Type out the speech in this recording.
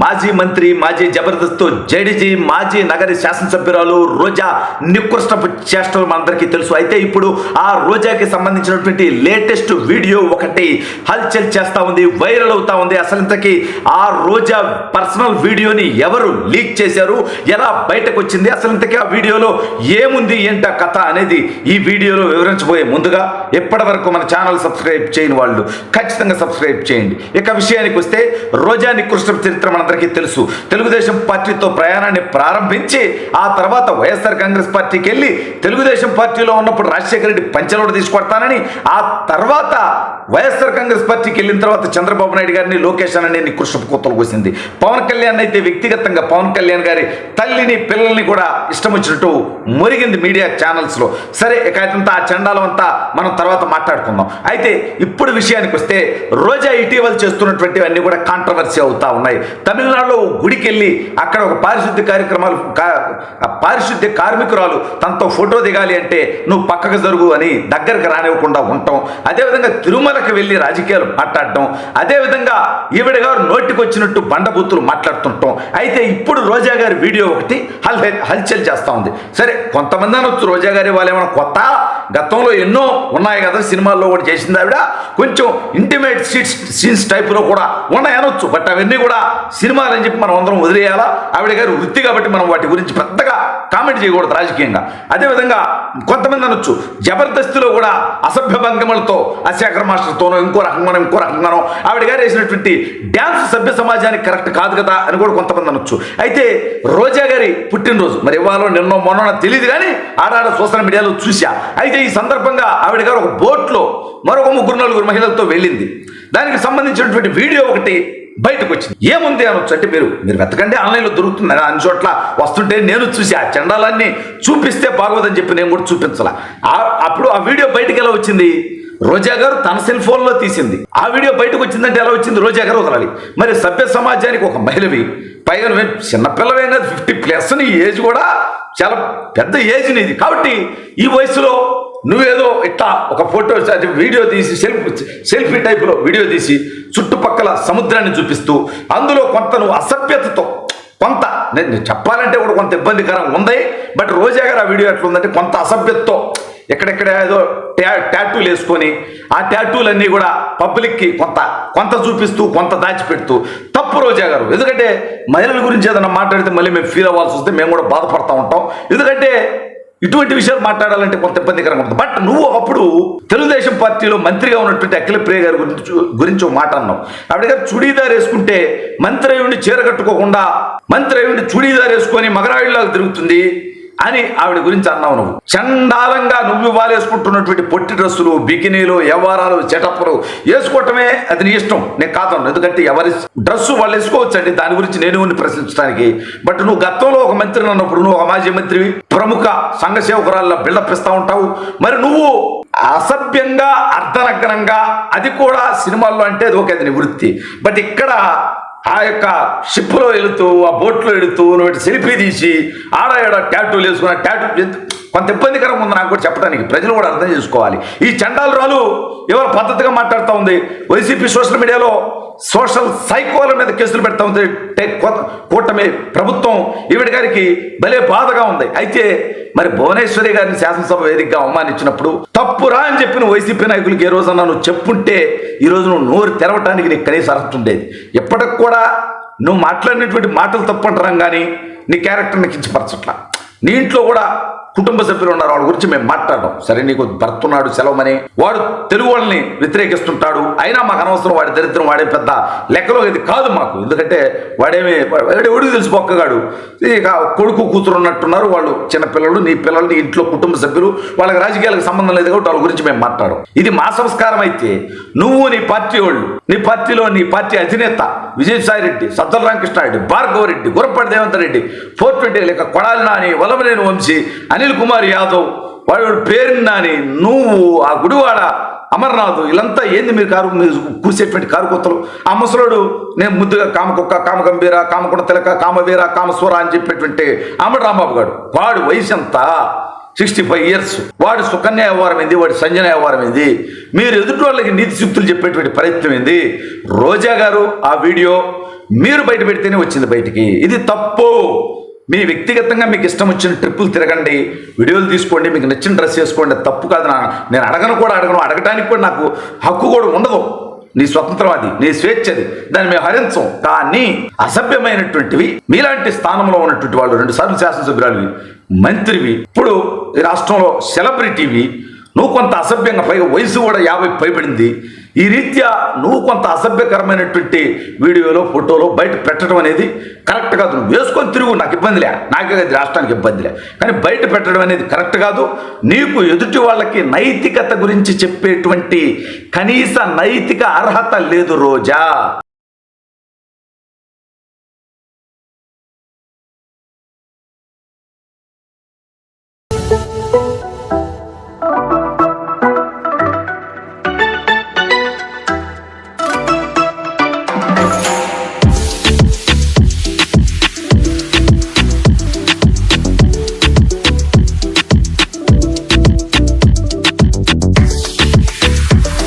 మాజీ మంత్రి మాజీ జబర్దస్త్ జడేజీ మాజీ నగరి శాసనసభ్యురాలు రోజా నికృష్టపు చేష్టలు మనందరికీ తెలుసు. అయితే ఇప్పుడు ఆ రోజాకి సంబంధించినటువంటి లేటెస్ట్ వీడియో ఒకటి హల్చల్ చేస్తూ ఉంది వైరల్ అవుతా ఉంది. అసలు ఇంతకీ ఆ రోజా పర్సనల్ వీడియోని ఎవరు లీక్ చేశారు? ఎలా బయటకు వచ్చింది? అసలు ఇంతకీ ఆ వీడియోలో ఏముంది? ఏంట కథ అనేది ఈ వీడియోలో వివరించబోయే ముందుగా ఎప్పటి వరకు మన ఛానల్ సబ్స్క్రైబ్ చేయని వాళ్ళు ఖచ్చితంగా సబ్స్క్రైబ్ చేయండి. ఇక విషయానికి వస్తే రోజా నికృష్ట చరిత్ర మనందరికీ తెలుసు. తెలుగుదేశం పార్టీతో ప్రయాణాన్ని ప్రారంభించి ఆ తర్వాత వైఎస్ఆర్ కాంగ్రెస్ పార్టీకి వెళ్ళి తెలుగుదేశం పార్టీలో ఉన్నప్పుడు రాజశేఖర రెడ్డి పంచలోడు తీసుకొడతానని ఆ తర్వాత వైఎస్ఆర్ కాంగ్రెస్ పార్టీకి వెళ్ళిన తర్వాత చంద్రబాబు నాయుడు గారిని లోకేష్ అని నికృష్టపు కూతలు కూసింది. పవన్ కళ్యాణ్ అయితే వ్యక్తిగతంగా పవన్ కళ్యాణ్ గారి తల్లిని పిల్లల్ని కూడా ఇష్టం వచ్చినట్టు మురిగింది మీడియా ఛానల్స్లో. సరే ఇక అదంతా ఆ చండాలం అంతా మనం తర్వాత మాట్లాడుకుందాం. అయితే ఇప్పుడు విషయానికి వస్తే రోజా ఇటీవల చేస్తున్నటువంటివన్నీ కూడా కాంట్రవర్సీ అవుతా ఉన్నాయి. తమిళనాడులో గుడికి వెళ్ళి అక్కడ ఒక పారిశుద్ధ్య కార్యక్రమాలు పారిశుద్ధ్య కార్మికురాలు తనతో ఫోటో దిగాలి అంటే నువ్వు పక్కకు జరుగు అని దగ్గరకు రానివ్వకుండా ఉండటం అదేవిధంగా తిరుమలకి వెళ్ళి రాజకీయాలు మాట్లాడటం. అదేవిధంగా ఈవిడ గారు నోటికి వచ్చినట్టు బండబూతులు మాట్లాడుతుంటాం. అయితే ఇప్పుడు రోజా గారి వీడియో ఒకటి హల్ హల్చల్ చేస్తా ఉంది. సరే కొంతమంది అనొచ్చు. రోజా గారి వాళ్ళు ఏమైనా కొత్త గతంలో ఎన్నో ఉన్నాయి కదా సినిమాల్లో కూడా చేసింది ఆవిడ. కొంచెం ఇంటిమేట్ సీట్స్ సీన్స్ టైప్లో కూడా ఉన్నాయి అనొచ్చు. బట్ అవన్నీ కూడా సినిమాలు అని చెప్పి మనం అందరం వదిలేయాలా? ఆవిడ గారి వృత్తి కాబట్టి మనం వాటి గురించి పెద్దగా కామెంట్ చేయకూడదు రాజకీయంగా. అదేవిధంగా కొంతమంది అనొచ్చు. జబర్దస్తిలో కూడా అసభ్య భంగములతో అశాఖర మాస్టర్తోనో ఇంకో రకంగానో ఇంకో రకంగానో ఆవిడ గారు వేసినటువంటి డ్యాన్స్ సభ్య సమాజానికి కరెక్ట్ కాదు కదా అని కూడా కొంతమంది అనొచ్చు. అయితే రోజా గారి పుట్టినరోజు. మరి ఇవ్వాలో నిన్నో మొన్న తెలియదు కానీ ఆడాడ సోషల్ మీడియాలో చూసా అయితే ఈ సందర్భంగా ఆవిడ గారు ఒక బోట్లో మరొక ముగ్గురు నలుగురు మహిళలతో వెళ్ళింది. దానికి సంబంధించినటువంటి వీడియో ఒకటి బయటకు వచ్చింది ఏముంది అనొచ్చు అంటే మీరు మీరు వెతకండి ఆన్లైన్లో దొరుకుతుంది? అన్ని చోట్ల వస్తుంటే నేను చూసి ఆ చండాలన్నీ చూపిస్తే బాగోదని చెప్పి నేను కూడా చూపించాల. అప్పుడు ఆ వీడియో బయటకు ఎలా వచ్చింది? రోజా గారు తన సెల్ ఫోన్లో తీసింది. ఆ వీడియో బయటకు వచ్చిందంటే ఎలా వచ్చింది? రోజా గారు వదలాలి. మరి సభ్య సమాజానికి ఒక మహిళవి. పైగా చిన్నపిల్లవైనా ఫిఫ్టీ ప్లస్ నీ ఏజ్ కూడా చాలా పెద్ద ఏజ్ నీది. కాబట్టి ఈ వయసులో నువ్వేదో ఇట్లా ఒక ఫోటో వీడియో తీసి సెల్ఫీ సెల్ఫీ టైపులో వీడియో తీసి చుట్టుపక్కల సముద్రాన్ని చూపిస్తూ అందులో కొంత నువ్వు అసభ్యతతో కొంత నేను చెప్పాలంటే కూడా కొంత ఇబ్బందికరం ఉంది బట్ రోజా గారు ఆ వీడియో ఎట్లుందంటే కొంత అసభ్యతతో ఎక్కడెక్కడ ఏదో ట్యా ట్యాటూలు వేసుకొని ఆ ట్యాటూలన్నీ కూడా పబ్లిక్కి కొంత కొంత చూపిస్తూ కొంత దాచిపెడుతూ తప్పు రోజా గారు. ఎందుకంటే మహిళల గురించి ఏదైనా మాట్లాడితే మళ్ళీ మేము ఫీల్ అవ్వాల్సి వస్తే మేము కూడా బాధపడతా ఉంటాం. ఎందుకంటే ఇటువంటి విషయాలు మాట్లాడాలంటే కొంత ఇబ్బందికరంగా ఉంటుంది. బట్ నువ్వు అప్పుడు తెలుగుదేశం పార్టీలో మంత్రిగా ఉన్నటువంటి అఖిల ప్రియ గారి గురించి గురించి మాట అన్నావు. ఆవిడ గారు చుడీదార్ వేసుకుంటే మంత్రి అయ్యుండి చీర కట్టుకోకుండా మంత్రి అయ్యుండి చుడీదార్ వేసుకొని మగరాయిల్లాగా తిరుగుతుంది. అని ఆవిడ గురించి అన్నావు నువ్వు. చండాలంగా నువ్వు వాలేసుకుంటున్నటువంటి పొట్టి డ్రెస్సులు బికినీలు వ్యవహారాలు చెటప్పులు వేసుకోవటమే అది నీ ఇష్టం. నేను కాదు ఎందుకంటే ఎవరి డ్రెస్సు వాళ్ళు వేసుకోవచ్చండి. దాని గురించి నేను ప్రశ్నించడానికి. బట్ నువ్వు గతంలో ఒక మంత్రి అన్నప్పుడు నువ్వు ఒక మాజీ మంత్రివి ప్రముఖ సంఘ సేవకురాల్లో బిల్డప్ ఇస్తూ ఉంటావు. మరి నువ్వు అసభ్యంగా అర్ధనగ్నంగా అది కూడా సినిమాల్లో అంటే అది ఒక అది వృత్తి బట్ ఇక్కడ ఆ యొక్క షిప్లో వెళుతూ ఆ బోట్లో వెళుతూ నువ్వు సెల్ఫీ తీసి ఆడ ఆడ ట్యాటూలు వేసుకున్న ట్యాటూ కొంత ఇబ్బందికరంగా ఉంది నాకు కూడా చెప్పడానికి. ప్రజలు కూడా అర్థం చేసుకోవాలి. ఈ చండాలురాలు ఎవరు పద్ధతిగా మాట్లాడుతూ ఉంది? వైసీపీ సోషల్ మీడియాలో సోషల్ సైకోల మీద కేసులు పెడతా ఉంది. కొత్త- కూటమి ప్రభుత్వం. ఈవిడ గారికి భలే బాధగా ఉంది. అయితే మరి భువనేశ్వరి గారిని శాసనసభ వేదికగా అవమానించినప్పుడు తప్పురా అని చెప్పిన వైసీపీ నాయకులకి ఏ రోజన్నా నువ్వు చెప్పుంటే ఈ రోజు నువ్వు నోరు తెరవటానికి నీకు కనీస అర్హత ఉండేది. ఎప్పటికి కూడా నువ్వు మాట్లాడినటువంటి మాటలు తప్పంటారం కానీ నీ క్యారెక్టర్ని కించపరచట్లా నీ ఇంట్లో కూడా కుటుంబ సభ్యులు ఉన్నారు వాళ్ళ గురించి మేము మాట్లాడడం. సరే నీకు భర్త ఉన్నాడు సెలవుమని వాడు తెలుగు వాళ్ళని వ్యతిరేకిస్తుంటాడు. అయినా మాకు అనవసరం వాడి దరిద్రం వాడే పెద్ద లెక్కలో ఇది కాదు మాకు. ఎందుకంటే వాడేమి ఎవడికి తెలుసు బొక్కగాడు ఇక కొడుకు కూతురు ఉన్నట్టున్నారు వాళ్ళు చిన్న పిల్లలు నీ పిల్లలు నీ ఇంట్లో కుటుంబ సభ్యులు వాళ్ళకి రాజకీయాలకు సంబంధం లేదు కాబట్టి వాళ్ళ గురించి మేము మాట్లాడడం. ఇది మా సంస్కారం అయితే నువ్వు నీ పార్టీ వాళ్ళు నీ పార్టీలో నీ పార్టీ అధినేత విజయసాయి రెడ్డి సద్దల రామకృష్ణారెడ్డి భార్గవ రెడ్డి గురపాటి రేవంత్ రెడ్డి ఫోర్ ట్వంటీ లేక కొడాలి నాని వలమలేని వంశీ అనిల్ కుమార్ యాదవ్ వాడు పేరు నాని నువ్వు ఆ గుడివాడ అమర్నాథ్ వీళ్ళంతా ఏంది మీరు కారు మీరు కూసేటువంటి కారు కొత్తలు ఆ ముసలోడు నేను ముద్దుగా కామకుక్క కామగంభీర కామకుండ తిలక కామవీర కామస్వర అని చెప్పేటువంటి అమర్ రాంబాబు గారు వాడు వయసు ఎంత? Sixty five years. వాడు సుకన్య వ్యవహారం ఏంది? వాడి సంజన వ్యవహారం ఏంది? మీరు ఎదుటి వాళ్ళకి నీతి సూక్తులు చెప్పేటువంటి ప్రయత్నం ఏంది? రోజా గారు ఆ వీడియో మీరు బయట పెడితేనే వచ్చింది బయటికి. ఇది తప్పు. మీ వ్యక్తిగతంగా మీకు ఇష్టం వచ్చిన ట్రిప్పులు తిరగండి వీడియోలు తీసుకోండి మీకు నచ్చిన డ్రెస్ వేసుకోండి తప్పు కాదు నా నేను అడగను కూడా అడగను అడగటానికి కూడా నాకు హక్కు కూడా ఉండదు. నీ స్వతంత్రం అది నీ స్వేచ్ఛది దాన్ని మేము హరించం. కానీ అసభ్యమైనటువంటివి మీలాంటి స్థానంలో ఉన్నటువంటి వాళ్ళు రెండు సార్లు శాసనసభ్యురాలివి మంత్రివి ఇప్పుడు ఈ రాష్ట్రంలో సెలబ్రిటీవి నువ్వు కొంత అసభ్యంగా పైగా వయసు కూడా యాభై పైబడింది. ఈ రీత్యా నువ్వు కొంత అసభ్యకరమైనటువంటి వీడియోలో ఫోటోలో బయట పెట్టడం అనేది కరెక్ట్ కాదు. నువ్వు వేసుకొని తిరుగు నాకు ఇబ్బందిలే నాకే అది రాష్ట్రానికి ఇబ్బందిలే కానీ బయట పెట్టడం అనేది కరెక్ట్ కాదు. నీకు ఎదుటి వాళ్ళకి నైతికత గురించి చెప్పేటువంటి కనీస నైతిక అర్హత లేదు రోజా.